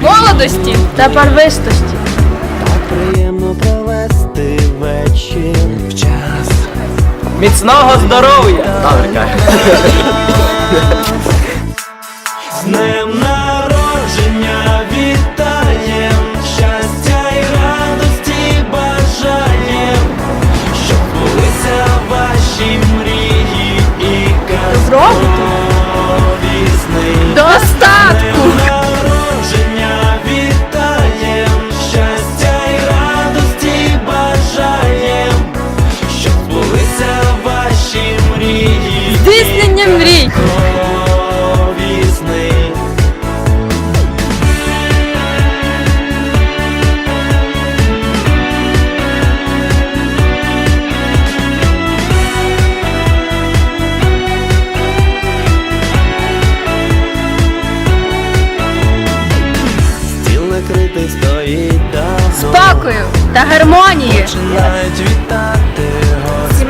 молодості та барвистості. Так приємно провести вечір в час. Міцного здоров'я! Добре. З Здійснення мрій! Спокою та гармонії, Починають вітати.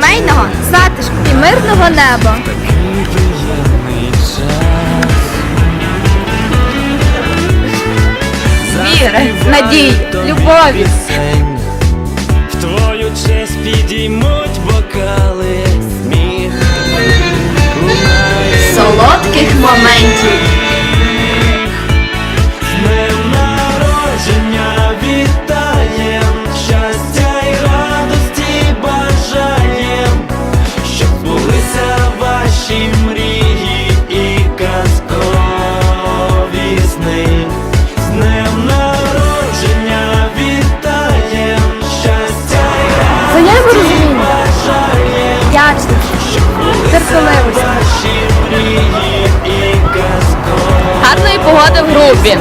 Сімейного затишку і мирного неба. Віри, надії, любові. В твою честь підіймуть бокали сміх. Солодких моментів. Сни. З днем народження вітаєм, щастя і Взаєморозуміння, бажаєм, вдячності, терпеливості. і. Гарної погоди в групі.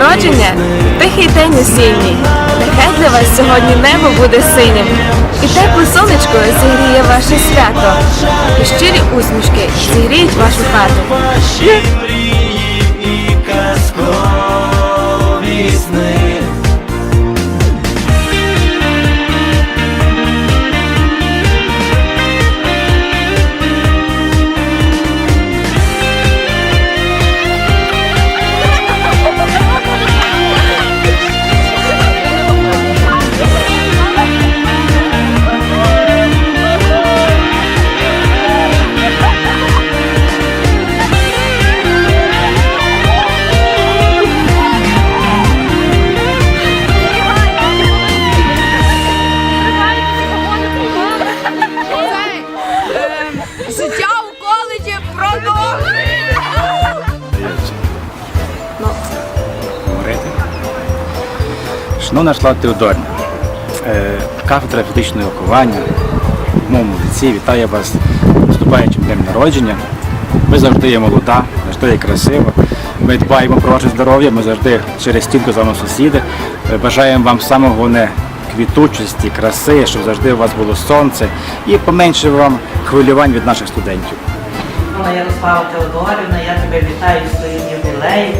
Народження тихий день осінній. Нехай для вас сьогодні небо буде синім. І тепле сонечко зігріє ваше свято. І щирі усмішки зігріють вашу хату. мрії і казкові сни. Шановна Шлава Теодорівна, е, кафедра фізичного виховання моєму ліці вітає вас наступаючим днем народження. Ви завжди є молода, завжди є красива. Ми дбаємо про ваше здоров'я, ми завжди через стінку з вами сусіди. Е, Бажаємо вам самого головне квітучості, краси, щоб завжди у вас було сонце і поменше вам хвилювань від наших студентів. Шановна Ярослава Теодорівна, я тебе вітаю з твоїм ювілеєм.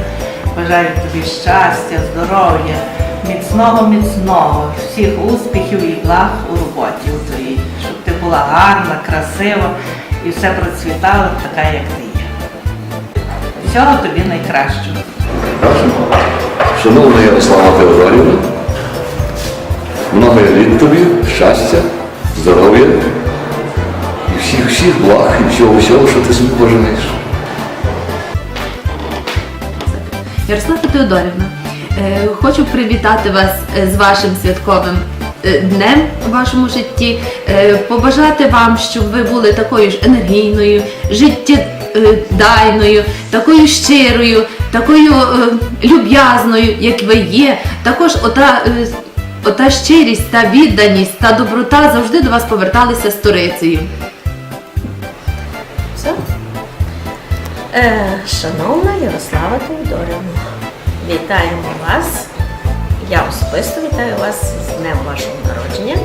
Бажаю тобі щастя, здоров'я, міцного, міцного, всіх успіхів і благ у роботі у твоїй, щоб ти була гарна, красива і все процвітало така, як ти є. Всього тобі найкращого. Шановна Ярослава Теодорівна, много літ тобі, щастя, здоров'я і всіх всіх благ і всього всього, що ти собі поженеш. Ярослава Теодорівна, хочу привітати вас е, з вашим святковим е, днем у вашому житті, е, побажати вам, щоб ви були такою ж енергійною, життєдайною, такою щирою, такою е, люб'язною, як ви є. Також ота, е, ота щирість та відданість та доброта завжди до вас поверталися сторицею. Все. Е, шановна Ярослава Теодорівна, вітаємо вас. Я особисто вітаю вас з днем вашого народження.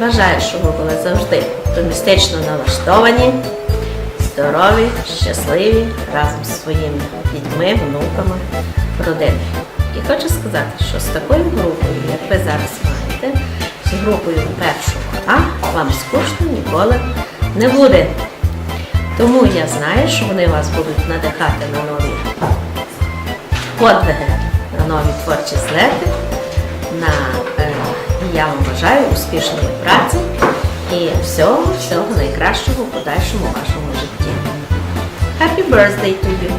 Бажаю, щоб ви були завжди оптимістично налаштовані, здорові, щасливі разом зі своїми дітьми, внуками, родиною. І хочу сказати, що з такою групою, як ви зараз маєте, з групою першого А, вам скучно ніколи не буде. Тому я знаю, що вони вас будуть надихати на нові подвиги, на нові творчі злети. На, е, я вам бажаю успішної праці і всього, всього найкращого в подальшому вашому житті. Happy birthday to you!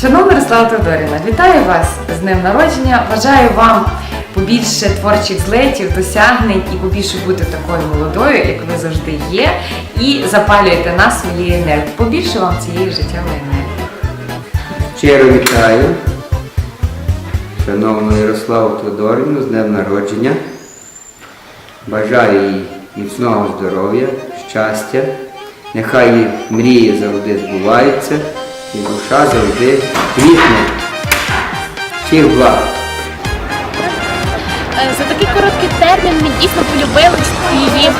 Шановна Руслава Теодорівна, вітаю вас з днем народження. Бажаю вам побільше творчих злетів, досягнень і побільше бути такою молодою, як ви завжди є, і запалюєте нас своєю енергією. Побільше вам цієї життєвої енергії. Щиро вітаю шановну Ярославу Тодорівну з днем народження. Бажаю їй міцного здоров'я, щастя. Нехай її мрії завжди збуваються і душа завжди квітне. Всіх благ! Е, За такий короткий термін ми дійсно полюбились її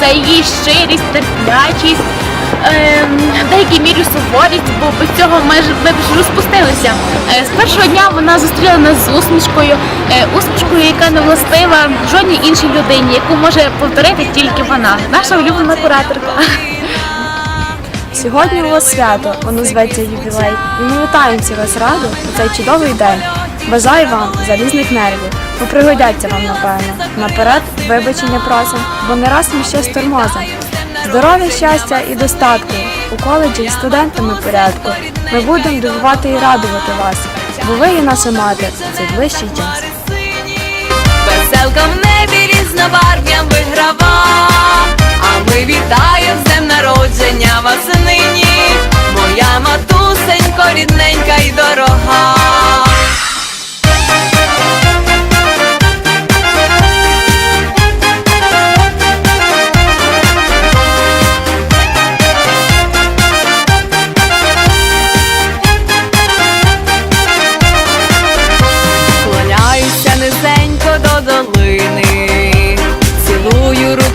за її щирість, терплячість, в деякій мірі суворість, бо без цього ми ж ми б розпустилися. Е, З першого дня вона зустріла нас з усмішкою, е, усмішкою, яка не властива жодній іншій людині, яку може повторити тільки вона, наша улюблена кураторка. Сьогодні вас свято, воно зветься ювілей. І ми вітаємо всі вас раду у цей чудовий день. Бажаю вам залізних нервів, бо пригодяться вам, напевно. Наперед вибачення просимо, бо не раз ми щось тормозимо. Здоров'я, щастя і достатку. У коледжі з студентами порядку. Ми будемо дивувати і радувати вас, бо ви є наша мати у цей ближчий час. Веселка в небі різнобарв'ям виграва, а ми вітаємо з днем народження вас нині, моя матусенько, рідненька й дорога.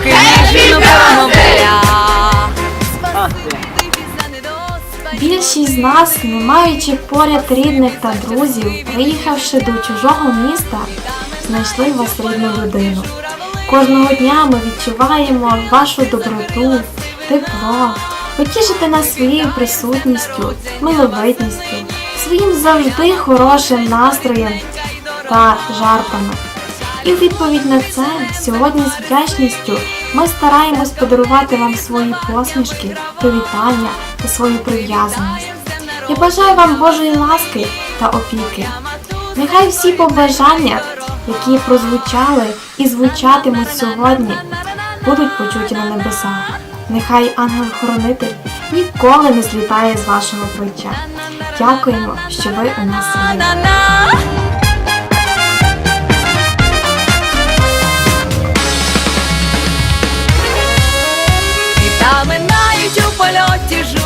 Руки ніжно промовля. Більшість з нас, не маючи поряд рідних та друзів, приїхавши до чужого міста, знайшли вас рідну людину. Кожного дня ми відчуваємо вашу доброту, тепло, потішити нас своєю присутністю, миловидністю, своїм завжди хорошим настроєм та жартами. І в відповідь на це сьогодні з вдячністю ми стараємось подарувати вам свої посмішки, привітання та свою прив'язаність. Я бажаю вам Божої ласки та опіки. Нехай всі побажання, які прозвучали і звучатимуть сьогодні, будуть почуті на небесах. Нехай ангел-хоронитель ніколи не злітає з вашого плеча. Дякуємо, що ви у нас є. польоті живу.